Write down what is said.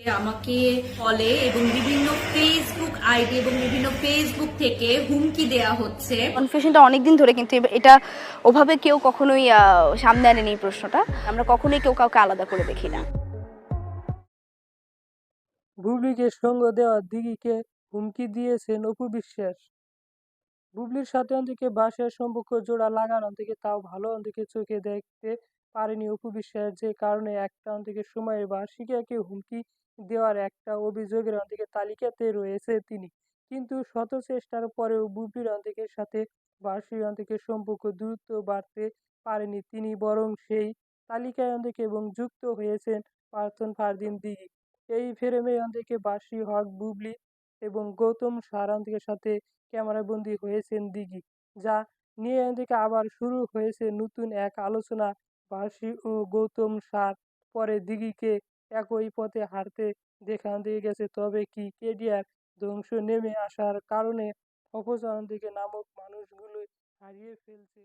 আমাকে বলে এবং বিভিন্ন ফেসবুক আইডি এবং বিভিন্ন ফেসবুক থেকে হুমকি দেয়া হচ্ছে। কনফিউশনটা অনেকদিন ধরে কিন্তু এটা ওভাবে কেউ কখনোই সামনে আনেনি এই প্রশ্নটা। আমরা কখনোই কেউ কাউকে আলাদা করে দেখি না। বুবলিকে সঙ্গ দেওয়া দিঘিকে হুমকি দিয়েছেন অপু বিশ্বাস। বুবলির সাথে অন্তিকে বাসের সম্পর্ক জোড়া লাগানো থেকে তাও ভালো অন্তিকে চোখে দেখতে পারেনি অপু বিশ্বাস যে কারণে একটা অন্তিকে সময়ের বার্ষিকাকে হুমকি দেওয়ার একটা অভিযোগের অন্তিকে তালিকাতে রয়েছে তিনি। কিন্তু শত চেষ্টার পরেও বুবলির অন্তিকের সাথে বার্ষিক অন্তিকের সম্পর্ক দ্রুত বাড়তে পারেনি তিনি, বরং সেই তালিকায় অন্তিকে এবং যুক্ত হয়েছেন পার্থন ফারদিন দিঘি এই ফ্রেমে অন্তিকে বাসি হক, বুবলি এবং গৌতম সারান্তিকের সাথে ক্যামেরাবন্দি হয়েছেন দিঘি, যা নিয়ে থেকে আবার শুরু হয়েছে নতুন এক আলোচনা বাসি ও গৌতম সার পরে দিঘিকে একই পথে হারতে দেখা দিয়ে গেছে। তবে কি কেডিয়ার ধ্বংস নেমে আসার কারণে অপচারণ দিকে নামক মানুষগুলো হারিয়ে ফেলছে।